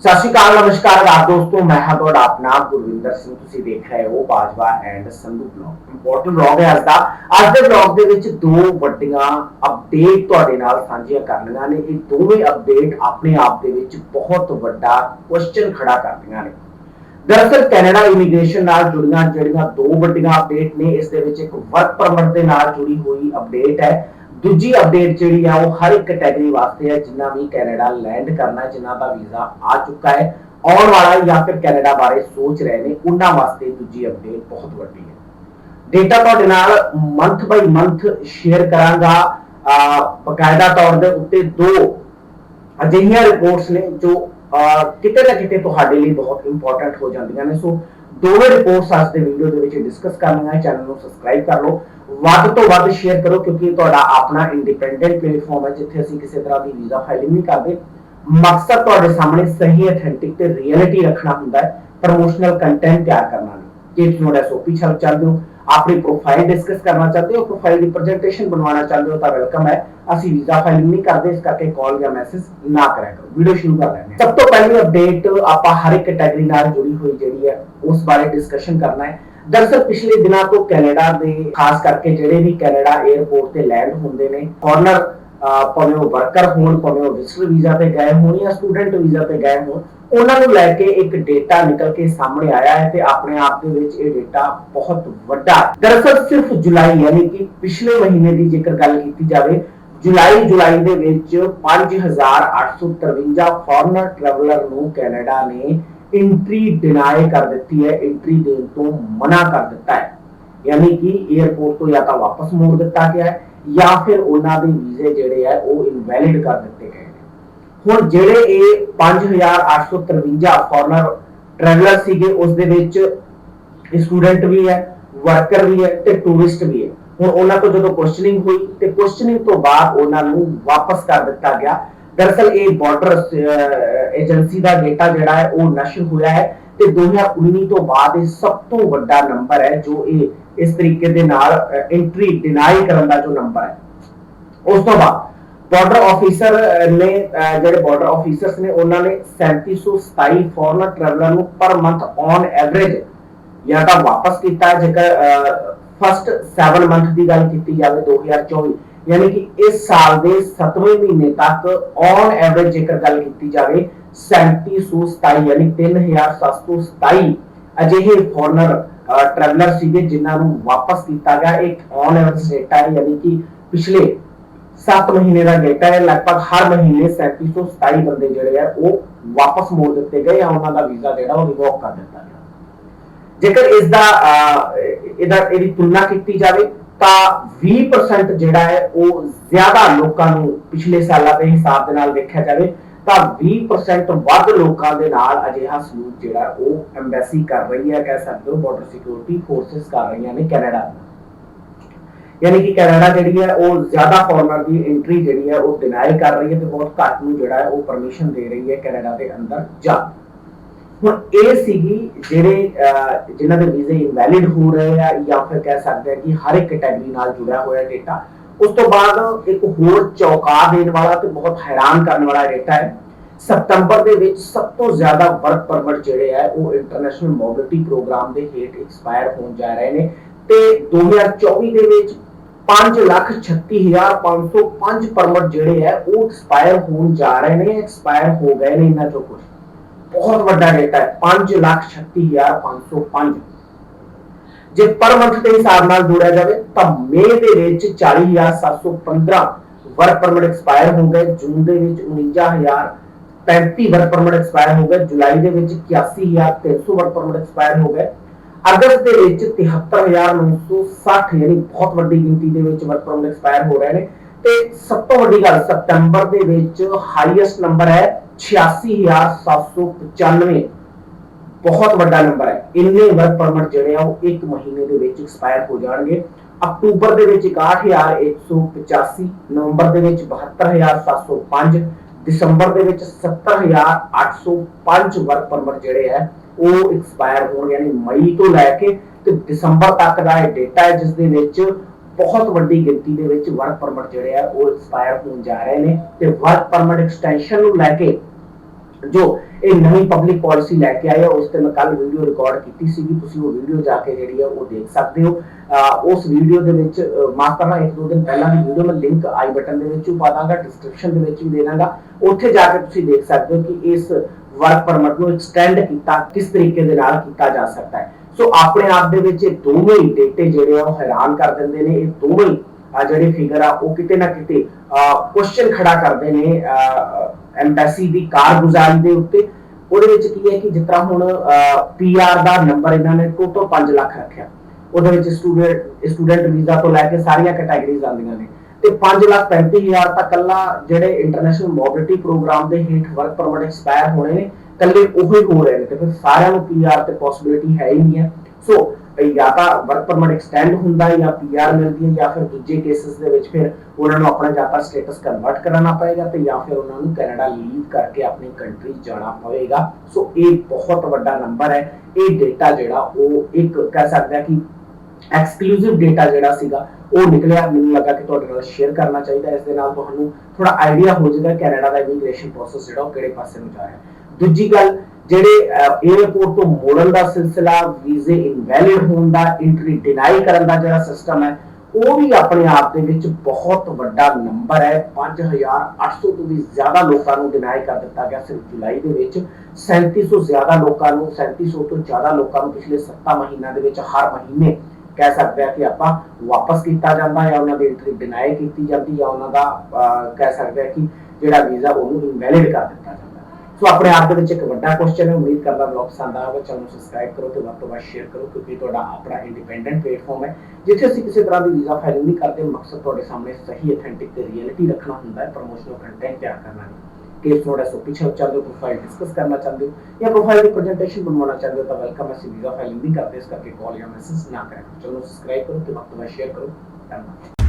ਸਤਿ ਸ਼੍ਰੀ ਅਕਾਲ, ਨਮਸਕਾਰ ਆਪ ਦੋਸਤੋ, ਮੈਂ ਹਾਂ ਤੁਹਾਡਾ ਆਪਣਾ ਗੁਰਵਿੰਦਰ ਸਿੰਘ। ਤੁਸੀਂ ਦੇਖ ਰਹੇ ਹੋ Bajwa and Sandhu blog important blog ਹੈ ਅੱਜ ਦਾ। ਅੱਜ ਦੇ ਬਲੌਗ ਦੇ ਵਿੱਚ ਦੋ ਵੱਡੀਆਂ ਅਪਡੇਟ ਤੁਹਾਡੇ ਨਾਲ ਸਾਂਝੀਆਂ ਕਰਨੀਆਂ ਨੇ। ਇਹ ਦੋਵੇਂ ਅਪਡੇਟ ਆਪਣੇ ਆਪ ਦੇ ਵਿੱਚ ਬਹੁਤ ਵੱਡਾ ਕੁਐਸਚਨ ਖੜਾ ਕਰਦੀਆਂ ਨੇ। ਦਰਅਸਲ ਕੈਨੇਡਾ ਇਮੀਗ੍ਰੇਸ਼ਨ ਨਾਲ ਜੁੜੀਆਂ ਜਿਹੜੀਆਂ ਦੋ ਵੱਡੀਆਂ ਅਪਡੇਟ ਨੇ, ਇਸ ਦੇ ਵਿੱਚ ਇੱਕ ਵਰਕ ਪਰਮਿਟ ਦੇ ਨਾਲ ਜੁੜੀ ਹੋਈ ਅਪਡੇਟ ਹੈ। ਦੂਜੀ ਅਪਡੇਟ ਜਿਹੜੀ ਆ ਉਹ ਹਰ ਇੱਕ ਕੈਟਾਗਰੀ ਵਾਸਤੇ ਹੈ ਜਿਨ੍ਹਾਂ ਵੀ ਕੈਨੇਡਾ ਲੈਂਡ ਕਰਨਾ ਜਿਨ੍ਹਾਂ ਦਾ ਵੀਜ਼ਾ ਆ ਚੁੱਕਾ ਹੈ ਆਉਣ ਵਾਲਾ ਜਾਂ ਫਿਰ ਕੈਨੇਡਾ ਬਾਰੇ ਸੋਚ ਰਹੇ ਨੇ ਉਹਨਾਂ ਵਾਸਤੇ ਦੂਜੀ ਅਪਡੇਟ ਬਹੁਤ ਵੱਡੀ ਹੈ। ਡੇਟਾ ਤੁਹਾਡੇ ਨਾਲ ਮੰਥ ਬਾਈ ਮੰਥ ਸ਼ੇਅਰ ਕਰਾਂਗਾ। ਅਹ ਬਕਾਇਦਾ ਤੌਰ ਦੇ ਉੱਤੇ ਦੋ ਅਜਿਹੀਆਂ ਰਿਪੋਰਟਸ ਨੇ ਜੋ ਅਹ, ਕਿਤੇ ਨਾ ਕਿਤੇ ਤੁਹਾਡੇ ਲਈ ਬਹੁਤ ਇੰਪੋਰਟੈਂਟ ਹੋ ਜਾਂਦੀਆਂ ਨੇ। ਸੋ ਦੋਵੇਂ ਰਿਪੋਰਟਸ ਅੱਜ ਦੇ ਵੀਡੀਓ ਦੇ ਵਿੱਚ ਡਿਸਕਸ ਕਰਨੀਆਂ ਹੈ ਚੈਨਲ ਨੂੰ ਸਬਸਕ੍ਰਾਈਬ ਕਰ ਲਓ। ਵੱਧ ਤੋਂ ਵੱਧ ਸ਼ੇਅਰ ਕਰੋ, ਕਿਉਂਕਿ ਇਹ ਤੁਹਾਡਾ ਆਪਣਾ ਇੰਡੀਪੈਂਡੈਂਟ ਪਲੇਟਫਾਰਮ ਹੈ, ਜਿੱਥੇ ਅਸੀਂ ਕਿਸੇ ਤਰ੍ਹਾਂ ਦੀ ਵੀਜ਼ਾ ਫਾਈਲਿੰਗ ਨਹੀਂ ਕਰਦੇ। ਮਕਸਦ ਤੁਹਾਡੇ ਸਾਹਮਣੇ ਸਹੀ ਅਥੈਂਟਿਕ ਤੇ ਰਿਐਲਿਟੀ ਰੱਖਣਾ ਹੁੰਦਾ ਹੈ। ਪ੍ਰੋਮੋਸ਼ਨਲ ਕੰਟੈਂਟ ਤਿਆਰ ਕਰਨਾ। ਨਹੀਂ ਜੇ ਤੁਸੀਂ ਐਸਓਪੀ ਛਲ ਚਾਹੁੰਦੇ ਹੋ ਆਪਣੀ ਪ੍ਰੋਫਾਈਲ ਡਿਸਕਸ ਕਰਨਾ ਚਾਹਤੇ ਹੋ ਪ੍ਰੋਫਾਈਲ ਦੀ ਪ੍ਰੈਜੈਂਟੇਸ਼ਨ ਬਣਵਾਉਣਾ ਚਾਹੁੰਦੇ ਹੋ ਤਾਂ ਵੈਲਕਮ ਹੈ। ਅਸੀਂ ਵੀਜ਼ਾ ਫਾਈਲਿੰਗ ਨਹੀਂ ਕਰਦੇ, ਇਸ ਕਰਕੇ ਕਾਲ ਜਾਂ ਮੈਸੇਜ ਨਾ ਕਰਿਆ ਕਰੋ। ਵੀਡੀਓ ਸ਼ੁਰੂ ਕਰ ਲੈਂਦੇ ਹਾਂ। ਸਭ ਤੋਂ ਪਹਿਲੀ ਅਪਡੇਟ ਆਪਾਂ ਹਰ ਇੱਕ ਕੈਟਾਗਰੀ ਨਾਲ ਜੁੜੀ ਹੋਈ ਜਿਹੜੀ ਹੈ, ਉਸ ਬਾਰੇ ਡਿਸਕਸ਼ਨ ਕਰਨਾ ਹੈ। ਦਰਅਸਲ ਪਿਛਲੇ ਦਿਨਾਂ ਤੋਂ ਕੈਨੇਡਾ ਦੇ, ਖਾਸ ਕਰਕੇ ਜਿਹੜੇ ਵੀ ਕੈਨੇਡਾ 에ਅਰਪੋਰਟ ਤੇ ਲੈਂਡ ਹੁੰਦੇ ਨੇ ਫੋਰਨਰ ਭਾਵੇਂ ਉਹ ਵਰਕਰ ਹੋਣ, ਭਾਵੇਂ ਉਹ ਵਿਜ਼ਟਰ ਵੀਜ਼ਾ ਤੇ ਗਏ ਹੋਣ ਜਾਂ ਸਟੂਡੈਂਟ ਵੀਜ਼ਾ ਤੇ ਗਏ ਹੋਣ, ਉਹਨਾਂ ਨੂੰ ਲੈ ਕੇ ਇੱਕ ਡੇਟਾ ਨਿਕਲ ਕੇ ਸਾਹਮਣੇ ਆਇਆ ਹੈ ਤੇ ਆਪਣੇ ਆਪ ਦੇ ਵਿੱਚ ਇਹ ਡੇਟਾ ਬਹੁਤ ਵੱਡਾ ਦਰਅਸਲ ਸਿਰਫ ਜੁਲਾਈ ਯਾਨੀ ਕਿ ਪਿਛਲੇ ਮਹੀਨੇ ਦੀ ਜੇਕਰ ਗੱਲ ਕੀਤੀ ਜਾਵੇ, ਜੁਲਾਈ ਜੁਲਾਈ ਦੇ ਵਿੱਚ 5853 ਫੋਰਨਰ ਟਰੈਵਲਰ ਨੂੰ ਕੈਨੇਡਾ ਨੇ ਐਂਟਰੀ ਡਿਨਾਈ ਕਰ ਦਿੱਤੀ ਹੈ ਐਂਟਰੀ ਦੇਣ ਤੋਂ ਮਨਾ ਕਰ ਦਿੱਤਾ ਹੈ। ਯਾਨੀ ਕਿ 에ਅਰਪੋਰਟ ਤੋਂ ਜਾਂ ਤਾਂ ਵਾਪਸ ਮੋੜ ਦਿੱਤਾ ਗਿਆ ਹੈ। ਜਾਂ ਫਿਰ ਉਹਨਾਂ ਦੇ ਵੀਜ਼ੇ ਜਿਹੜੇ ਆ, ਉਹ ਇਨਵੈਲਿਡ ਕਰ ਦਿੱਤੇ ਗਏ ਨੇ। ਹੁਣ ਜਿਹੜੇ ਇਹ 5853 ਫੋਰਨਰ ਟਰੈਵਲਰ ਸੀਗੇ, ਉਸ ਦੇ ਵਿੱਚ ਸਟੂਡੈਂਟ ਵੀ ਹੈ ਵਰਕਰ ਵੀ ਹੈ ਤੇ ਟੂਰਿਸਟ ਵੀ ਹੈ। ਹੁਣ ਉਹਨਾਂ ਤੋਂ ਜਦੋਂ ਕੁਐਸਚਨਿੰਗ ਹੋਈ, ਤੇ ਕੁਐਸਚਨਿੰਗ ਤੋਂ ਬਾਅਦ ਉਹਨਾਂ ਨੂੰ ਵਾਪਸ ਕਰ ਦਿੱਤਾ ਗਿਆ। ਦਰਅਸਲ ਇਹ ਬਾਰਡਰ ਏਜੰਸੀ ਦਾ ਡੇਟਾ ਜਿਹੜਾ ਹੈ, ਉਹ ਨਸ਼ਰ ਹੋਇਆ ਹੈ। ਤੇ 2019 ਤੋਂ ਬਾਅਦ ਇਹ ਸਭ ਤੋਂ ਵੱਡਾ ਨੰਬਰ ਹੈ ਜੋ ਇਹ ਇਸ ਤਰੀਕੇ ਦੇ ਨਾਲ ਐਂਟਰੀ ਡਿਨਾਈ ਕਰਨ ਦਾ ਜੋ ਨੰਬਰ ਹੈ। ਉਸ ਤੋਂ ਬਾਅਦ ਬਾਰਡਰ ਆਫੀਸਰ ਨੇ ਜਿਹੜੇ ਬਾਰਡਰ ਆਫੀਸਰਸ ਨੇ, ਉਹਨਾਂ ਨੇ 3727 ਫੋਰਨਰ ਟਰੈਵਲਰ ਨੂੰ ਪਰ ਮੰਥ ਔਨ ਐਵਰੇਜ ਜਾਂ ਤਾਂ ਵਾਪਸ ਕੀਤਾ ਜੇਕਰ ਫਸਟ 7 ਮੰਥ ਦੀ ਗੱਲ ਕੀਤੀ ਜਾਵੇ 2024 ਯਾਨੀ ਕਿ ਇਸ ਸਾਲ ਦੇ 7ਵੇਂ ਮਹੀਨੇ ਤੱਕ ਔਨ ਐਵਰੇਜ ਜੇਕਰ ਗੱਲ ਕੀਤੀ ਜਾਵੇ 3727 ਯਾਨੀ 3727 ਅਜਿਹੇ ਫੋਰਨਰ ਟਰੈਵਲਰ ਸੀਗੇ ਜਿਨ੍ਹਾਂ ਨੂੰ ਵਾਪਸ ਕੀਤਾ ਗਿਆ। ਇੱਕ ਔਨ ਐਵਰੇਜ ਡੇਟਾ ਹੈ, ਯਾਨੀ ਕਿ ਪਿਛਲੇ 7 ਮਹੀਨੇ ਦਾ ਡੇਟਾ ਹੈ। ਲਗਭਗ ਹਰ ਮਹੀਨੇ 3727 ਬੰਦੇ ਜਿਹੜੇ ਆ, ਉਹ ਵਾਪਸ ਮੋੜ ਦਿੱਤੇ ਗਏ ਜਾਂ ਉਹਨਾਂ ਦਾ ਵੀਜ਼ਾ ਜਿਹੜਾ ਉਹ ਰਿਵੋਕ ਕਰ ਦਿੱਤਾ ਗਿਆ। ਜੇਕਰ ਇਸ ਦਾ ਇਹਦਾ, ਇਹਦੀ ਤੁਲਨਾ ਕੀਤੀ ਜਾਵੇ, ਤਾਂ 20% ਜਿਹੜਾ ਹੈ, ਉਹ ਜ਼ਿਆਦਾ ਲੋਕਾਂ ਨੂੰ ਪਿਛਲੇ ਸਾਲਾਂ ਦੇ ਹਿਸਾਬ ਦੇ ਨਾਲ ਦੇਖਿਆ ਜਾਵੇ। ਤਾਂ 20% ਵੱਧ ਲੋਕਾਂ ਦੇ ਨਾਲ ਅਜਿਹਾ ਸਲੂਕ ਜਿਹੜਾ ਉਹ ਐਮਬੈਸੀ ਕਰ ਰਹੀ ਹੈ ਕਹਿ ਸਕਦੇ ਹੋ ਬਾਰਡਰ ਸਿਕਿਉਰਿਟੀ ਫੋਰਸਸ ਕਰ ਰਹੀਆਂ ਨੇ ਕੈਨੇਡਾ ਯਾਨੀ ਕਿ ਕੈਨੇਡਾ ਜਿਹੜੀ ਹੈ ਉਹ ਜ਼ਿਆਦਾ ਫੋਰਨਰ ਦੀ ਐਂਟਰੀ ਜਿਹੜੀ ਹੈ ਉਹ ਡਿਨਾਈ ਕਰ ਰਹੀ ਹੈ ਤੇ ਬਹੁਤ ਘੱਟ ਨੂੰ ਜਿਹੜਾ ਹੈ ਉਹ ਪਰਮਿਸ਼ਨ ਦੇ ਰਹੀ ਹੈ ਕੈਨੇਡਾ ਦੇ ਅੰਦਰ ਜਾ ਹੁਣ ਇਹ ਸੀਗੀ ਜਿਹੜੇ ਅਹ, ਜਿਨ੍ਹਾਂ ਦੇ ਵੀਜ਼ੇ ਇਨਵੈਲਿਡ ਹੋ ਰਹੇ ਆ ਜਾਂ ਫਿਰ ਕਹਿ ਸਕਦੇ ਆ ਕਿ ਹਰ ਇੱਕ ਕੈਟਾਗਰੀ ਨਾਲ ਜੁੜਿਆ ਹੋਇਆ ਡੇਟਾ ਉਸ ਤੋਂ ਬਾਅਦ ਇੱਕ ਹੋਰ ਚੌਕਾ ਦੇਣ ਵਾਲਾ ਤੇ ਬਹੁਤ ਹੈਰਾਨ ਕਰਨ ਵਾਲਾ ਡੇਟਾ ਹੈ। ਸਤੰਬਰ ਦੇ ਵਿੱਚ ਸਭ ਤੋਂ ਜ਼ਿਆਦਾ ਵਰਕ ਪਰਮਿਟ ਜਿਹੜੇ ਆ ਉਹ ਇੰਟਰਨੈਸ਼ਨਲ ਮੋਬਿਲਿਟੀ ਪ੍ਰੋਗਰਾਮ ਦੇ ਹੇਠ ਐਕਸਪਾਇਰ ਹੋਣ ਜਾ ਰਹੇ ਨੇ ਤੇ 2024 ਦੇ ਵਿੱਚ 536505 ਪਰਮਿਟ ਜਿਹੜੇ ਆ ਉਹ ਐਕਸਪਾਇਰ ਹੋਣ ਜਾ ਰਹੇ ਨੇ ਐਕਸਪਾਇਰ ਹੋ ਗਏ ਨੇ ਇਹਨਾਂ ਚੋਂ ਕੁਝ ਬਹੁਤ ਵੱਡਾ ਡੇਟਾ ਹੈ 536505 ਜੇ ਪਰ ਮੰਥ ਦੇ ਹਿਸਾਬ ਨਾਲ ਜੋੜਿਆ ਜਾਵੇ, ਤਾਂ ਮਈ ਦੇ ਵਿੱਚ 40715 ਵਰਕ ਪਰਮਿਟ ਐਕਸਪਾਇਰ ਹੋ ਗਏ, ਜੂਨ ਦੇ ਵਿੱਚ 49035 ਵਰਕ ਪਰਮਿਟ ਐਕਸਪਾਇਰ ਹੋ ਗਏ, ਜੁਲਾਈ ਦੇ ਵਿੱਚ 81300 ਵਰਕ ਪਰਮਿਟ ਐਕਸਪਾਇਰ ਹੋ ਗਏ। ਅਗਸਤ ਦੇ ਵਿੱਚ 73960 ਯਾਨੀ ਬਹੁਤ ਵੱਡੀ ਗਿਣਤੀ ਦੇ ਵਿੱਚ ਵਰਕ ਪਰਮਿਟ ਐਕਸਪਾਇਰ ਹੋ ਰਹੇ ਨੇ। ਤੇ ਸਭ ਤੋਂ ਵੱਡੀ ਗੱਲ, ਸਤੰਬਰ ਦੇ ਵਿੱਚ ਹਾਈਐਸਟ ਨੰਬਰ ਹੈ 86795 ਬਹੁਤ ਵੱਡਾ ਨੰਬਰ ਹੈ। ਇੰਨੇ ਵਰਕ ਪਰਮਿਟ ਜਿਹੜੇ ਆ, ਉਹ ਇੱਕ ਮਹੀਨੇ ਦੇ ਵਿੱਚ ਐਕਸਪਾਇਰ ਹੋ ਜਾਣਗੇ। ਅਕਤੂਬਰ ਦੇ ਵਿੱਚ 61185 ਨਵੰਬਰ ਦੇ ਵਿੱਚ 72705 ਦਸੰਬਰ ਦੇ ਵਿੱਚ 70805 ਵਰਕ ਪਰਮਿਟ ਜਿਹੜੇ ਹੈ ਉਹ ਐਕਸਪਾਇਰ ਹੋਣ, ਯਾਨੀ ਮਈ ਤੋਂ ਲੈ ਕੇ ਤੇ ਦਸੰਬਰ ਤੱਕ ਦਾ ਇਹ ਡੇਟਾ ਹੈ ਜਿਸ ਦੇ ਵਿੱਚ ਬਹੁਤ ਵੱਡੀ ਗਿਣਤੀ ਦੇ ਵਿੱਚ ਵਰਕ ਪਰਮਿਟ ਜਿਹੜੇ ਆ, ਉਹ ਐਕਸਪਾਇਰ ਹੋਣ ਜਾ ਰਹੇ ਨੇ। ਤੇ ਵਰਕ ਪਰਮਿਟ ਐਕਸਟੈਂਸ਼ਨ ਨੂੰ ਲੈ ਕੇ ਜੋ ਇਹ ਨਵੀਂ ਪਬਲਿਕ ਪਾਲਿਸੀ ਲੈ ਕੇ ਆਏ ਉਸ ਤੇ ਮੈਂ ਕੱਲ ਵੀਡੀਓ ਰਿਕਾਰਡ ਕੀਤੀ ਸੀਗੀ, ਤੁਸੀਂ ਉਹ ਵੀਡੀਓ ਜਾ ਕੇ ਜਿਹੜੀ ਆ ਉਹ ਦੇਖ ਸਕਦੇ ਹੋ। ਉਸ ਵੀਡੀਓ ਦੇ ਵਿੱਚ ਮਾਫ ਕਰਨਾ ਇੱਕ ਦੋ ਦਿਨ ਪਹਿਲਾਂ ਦੀ ਵੀਡੀਓ ਮੈਂ ਲਿੰਕ ਆਈ ਬਟਨ ਦੇ ਵਿੱਚ ਪਾ ਦਾਂਗਾ ਡਿਸਕ੍ਰਿਪਸ਼ਨ ਦੇ ਵਿੱਚ ਵੀ ਦੇ ਦਾਂਗਾ। ਉੱਥੇ ਜਾ ਕੇ ਤੁਸੀਂ ਦੇਖ ਸਕਦੇ ਹੋ ਕਿ ਇਸ ਵਰਕ ਪਰਮਿਟ ਨੂੰ ਐਕਸਟੈਂਡ ਕੀਤਾ, ਕਿਸ ਤਰੀਕੇ ਦੇ ਨਾਲ ਕੀਤਾ ਜਾ ਸਕਦਾ ਹੈ। ਸੋ ਆਪਣੇ ਆਪ ਦੇ ਵਿੱਚ ਇਹ ਦੋਵੇਂ ਹੀ ਡੇਟੇ ਜਿਹੜੇ ਆ ਉਹ ਹੈਰਾਨ ਕਰ ਦਿੰਦੇ ਨੇ। ਇਹ ਦੋਵੇਂ ਆ ਜਿਹੜੇ ਫਿਗਰ ਆ, ਉਹ ਕਿਤੇ ਨਾ ਕਿਤੇ ਕੁਐਸਚਨ ਖੜਾ ਕਰਦੇ ਨੇ ਐਮਬੈਸੀ ਦੀ ਕਾਰਗੁਜ਼ਾਰੀ ਦੇ ਉੱਤੇ, ਉਹਦੇ ਵਿੱਚ ਕੀ ਹੈ ਕਿ ਜਿਸ ਤਰ੍ਹਾਂ ਹੁਣ ਪੀਆਰ ਦਾ ਨੰਬਰ ਇਹਨਾਂ ਨੇ ਟੋਟਲ 5 ਲੱਖ ਰੱਖਿਆ। ਉਹਦੇ ਵਿੱਚ ਸਟੂਡੈਂਟ ਸਟੂਡੈਂਟ ਵੀਜ਼ਾ ਤੋਂ ਲੈ ਕੇ ਸਾਰੀਆਂ ਕੈਟਾਗਰੀਜ਼ ਆਉਂਦੀਆਂ ਨੇ। ਤੇ 5 ਲੱਖ 35000 ਤਾਂ ਕੱਲਾ ਜਿਹੜੇ ਇੰਟਰਨੈਸ਼ਨਲ ਮੋਬਿਲਿਟੀ ਪ੍ਰੋਗਰਾਮ ਦੇ ਹੇਠ ਵਰਕ ਪਰਮਿਟ ਐਕਸਪਾਇਰ ਹੋਣੇ ਨੇ, ਕੱਲੇ ਉਹ ਹੋ ਰਹੇ ਨੇ। ਤੇ ਫਿਰ ਸਾਰਿਆਂ ਨੂੰ ਪੀਆਰ ਤੇ ਪੋਸਿਬਿਲਿਟੀ ਹੈ ਹੀ ਨਹੀਂ ਹੈ। ਸੋ ਜਾਂ ਤਾਂ ਵਰਕ ਪਰਮਿਟ ਐਕਸਟੈਂਡ ਹੁੰਦਾ ਹੈ ਜਾਂ ਪੀਆਰ ਮਿਲਦੀ ਹੈ ਜਾਂ ਫਿਰ ਦੂਜੇ ਕੇਸਸ ਦੇ ਵਿੱਚ ਫਿਰ ਉਹਨਾਂ ਨੂੰ ਆਪਣਾ ਜਾਂ ਤਾਂ ਸਟੇਟਸ ਕਨਵਰਟ ਕਰਾਉਣਾ ਪਏਗਾ ਤੇ ਜਾਂ ਫਿਰ ਉਹਨਾਂ ਨੂੰ ਕੈਨੇਡਾ ਲੀਵ ਕਰਕੇ ਆਪਣੀ ਕੰਟਰੀ ਜਾਣਾ ਪਵੇਗਾ। ਸੋ ਇਹ ਬਹੁਤ ਵੱਡਾ ਨੰਬਰ ਹੈ। ਇਹ ਡੇਟਾ ਜਿਹੜਾ ਉਹ ਇੱਕ ਕਹਿ ਸਕਦੇ ਕਿ ਐਕਸਕਲੂਸਿਵ ਡੇਟਾ ਜਿਹੜਾ ਸੀਗਾ, ਉਹ ਨਿਕਲਿਆ। ਮੈਨੂੰ ਲੱਗਾ ਕਿ ਤੁਹਾਡੇ ਨਾਲ ਸ਼ੇਅਰ ਕਰਨਾ ਚਾਹੀਦਾ ਹੈ। ਇਸ ਦੇ ਨਾਲ ਤੁਹਾਨੂੰ ਥੋੜਾ ਆਈਡੀਆ ਹੋ ਜਾਏਗਾ ਕੈਨੇਡਾ ਦਾ ਇਮੀਗ੍ਰੇਸ਼ਨ ਪ੍ਰੋਸੈਸ ਜਿਹੜਾ ਉਹ ਕਿਹੜੇ ਪਾਸੇ ਨੂੰ ਜਾ ਰਿਹਾ ਹੈ। ਦੂਜੀ ਗੱਲ ਜਿਹੜੇ 에어ਪੋਰਟ ਤੋਂ ਮੋੜਨ ਦਾ ਸਿਲਸਿਲਾ ਵੀਜ਼ੇ ਇਨਵੈਲਿਡ ਹੋਣ ਦਾ ਐਂਟਰੀ ਡਿਨਾਈ ਕਰਨ ਦਾ ਜਿਹੜਾ ਸਿਸਟਮ ਹੈ ਉਹ ਵੀ ਆਪਣੇ ਆਪ ਦੇ ਵਿੱਚ ਬਹੁਤ ਵੱਡਾ ਨੰਬਰ ਹੈ। 5800 ਤੋਂ ਵੀ ਜ਼ਿਆਦਾ ਲੋਕਾਂ ਨੂੰ ਡਿਨਾਈ ਕਰ ਦਿੱਤਾ ਗਿਆ ਸਿਰਫ ਜੁਲਾਈ ਦੇ ਵਿੱਚ। 3700 ਜ਼ਿਆਦਾ ਲੋਕਾਂ ਨੂੰ 3700 ਤੋਂ ਜ਼ਿਆਦਾ ਲੋਕਾਂ ਨੂੰ ਪਿਛਲੇ 7 ਮਹੀਨਿਆਂ ਦੇ ਵਿੱਚ ਹਰ ਮਹੀਨੇ ਕਹਿ ਸਕਦੇ ਆ ਕਿ ਆਪਾਂ ਵਾਪਸ ਕੀਤਾ ਜਾਂਦਾ ਜਾਂ ਉਹਨਾਂ ਦੀ ਐਂਟਰੀ ਡਿਨਾਈ ਕੀਤੀ ਜਾਂਦੀ ਜਾਂ ਉਹਨਾਂ ਦਾ ਅਹ, ਕਹਿ ਸਕਦੇ ਆ ਕਿ ਜਿਹੜਾ ਵੀਜ਼ਾ ਉਹਨੂੰ ਇਨਵੈਲਿਡ ਕਰ ਦਿੱਤਾ ਜਾਂਦਾ ਸੋ ਆਪਣੇ ਆਪ ਦੇ ਵਿੱਚ ਇੱਕ ਵੱਡਾ ਕੁਐਸਚਨ ਹੈ ਉਮੀਦ ਕਰਦਾ ਵਲੌਗ ਪਸੰਦ ਆਇਆ ਚੈਨਲ ਨੂੰ ਸਬਸਕ੍ਰਾਈਬ ਕਰੋ ਤੇ ਵੱਧ ਤੋਂ ਵੱਧ ਸ਼ੇਅਰ ਕਰੋ ਕਿਉਂਕਿ ਇਹ ਤੁਹਾਡਾ ਆਪਣਾ ਇੰਡੀਪੈਂਡੈਂਟ ਪਲੇਟਫਾਰਮ ਹੈ ਜਿੱਥੇ ਅਸੀਂ ਕਿਸੇ ਤਰ੍ਹਾਂ ਦੀ ਵੀਜ਼ਾ ਫਾਈਲਿੰਗ ਨਹੀਂ ਕਰਦੇ ਮਕਸਦ ਤੁਹਾਡੇ ਸਾਹਮਣੇ ਸਹੀ ਅਥੈਂਟਿਕ ਤੇ ਰਿਐਲਿਟੀ ਰੱਖਣਾ ਹੁੰਦਾ ਹੈ ਪ੍ਰੋਮੋਸ਼ਨਲ ਕੰਟੈਂਟ ਤਿਆਰ ਕਰਨਾ ਨਹੀਂ ਕੇਸ ਥੋੜਾ ਸੋ ਪਿੱਛੇ ਚਾਹਦੇ ਹੋ ਪ੍ਰੋਫਾਈਲ ਡਿਸਕਸ ਕਰਨਾ ਚਾਹੁੰਦੇ ਹੋ ਜਾਂ ਪ੍ਰੋਫਾਈਲ ਦੀ ਪ੍ਰੈਜੈਂਟੇਸ਼ਨ ਬਣਵਾਉਣਾ ਚਾਹੁੰਦੇ ਹੋ ਤਾਂ ਵੈਲਕਮ ਅਸੀਂ ਵੀਜ਼ਾ ਫਾਈਲਿੰਗ ਨਹੀਂ ਕਰਦੇ ਇਸ ਕਰਕੇ ਕਾਲ ਜਾਂ ਮੈਸੇਜ ਨਾ ਕरें ਚੈਨਲ ਨੂੰ ਸਬਸਕ੍ਰਾਈਬ ਕਰੋ ਤੇ ਵੱਧ ਤੋਂ ਵੱਧ ਸ਼ੇਅਰ ਕਰੋ ਧੰਨਵਾਦ